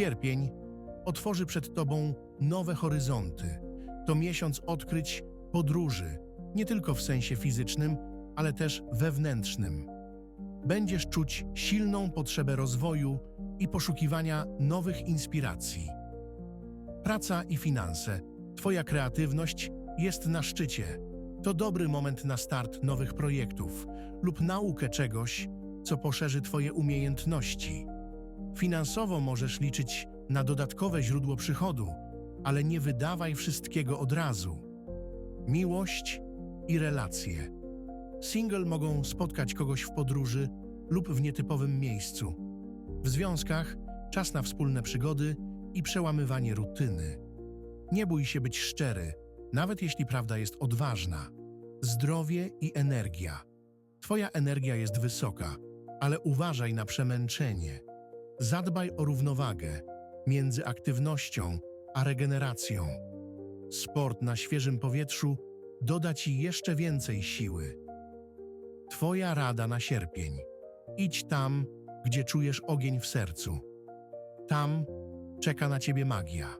Sierpień otworzy przed Tobą nowe horyzonty. To miesiąc odkryć, podróży, nie tylko w sensie fizycznym, ale też wewnętrznym. Będziesz czuć silną potrzebę rozwoju i poszukiwania nowych inspiracji. Praca i finanse. Twoja kreatywność jest na szczycie. To dobry moment na start nowych projektów lub naukę czegoś, co poszerzy Twoje umiejętności. Finansowo możesz liczyć na dodatkowe źródło przychodu, ale nie wydawaj wszystkiego od razu. Miłość i relacje. Single mogą spotkać kogoś w podróży lub w nietypowym miejscu. W związkach czas na wspólne przygody i przełamywanie rutyny. Nie bój się być szczery, nawet jeśli prawda jest odważna. Zdrowie i energia. Twoja energia jest wysoka, ale uważaj na przemęczenie. Zadbaj o równowagę między aktywnością a regeneracją. Sport na świeżym powietrzu doda Ci jeszcze więcej siły. Twoja rada na sierpień. Idź tam, gdzie czujesz ogień w sercu. Tam czeka na Ciebie magia.